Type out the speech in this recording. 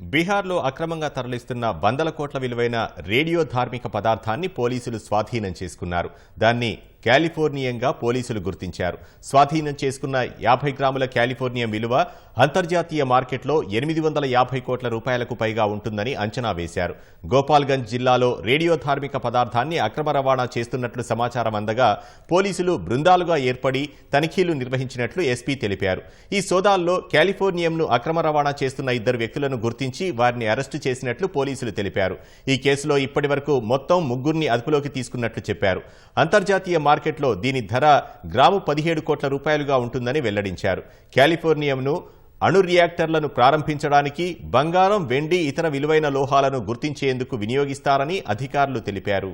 బీహార్లో అక్రమంగా తరలిస్తున్న వందల కోట్ల విలువైన రేడియో ధార్మిక పదార్థాన్ని పోలీసులు స్వాధీనం చేసుకున్నారు. దాన్ని కాలిఫోర్నియంగా పోలీసులు గుర్తించారు. స్వాధీనం చేసుకున్న యాభై గ్రాముల కాలిఫోర్నియం విలువ అంతర్జాతీయ మార్కెట్లో ఎనిమిది వందల యాభై కోట్ల రూపాయలకు పైగా ఉంటుందని అంచనా వేశారు. గోపాల్గంజ్ జిల్లాలో రేడియో ధార్మిక పదార్థాన్ని అక్రమ రవాణా చేస్తున్నట్లు సమాచారం అందగా పోలీసులు బృందాలుగా ఏర్పడి తనిఖీలు నిర్వహించినట్లు ఎస్పీ తెలిపారు. ఈ సోదాల్లో కాలిఫోర్నియంను అక్రమ రవాణా చేస్తున్న ఇద్దరు వ్యక్తులను గుర్తించి వారిని అరెస్టు చేసినట్లు పోలీసులు తెలిపారు. ఈ కేసులో ఇప్పటి వరకు మొత్తం ముగ్గురిని అదుపులోకి తీసుకున్నట్లు చెప్పారు. అంతర్జాతీయ మార్కెట్లో దీని ధర గ్రాము పదిహేడు కోట్ల రూపాయలుగా ఉంటుందని వెల్లడించారు. కాలిఫోర్నియంను అణు రియాక్టర్లను ప్రారంభించడానికి బంగారం వెండి ఇతర విలువైన లోహాలను గుర్తించేందుకు వినియోగిస్తారని అధికారులు తెలిపారు.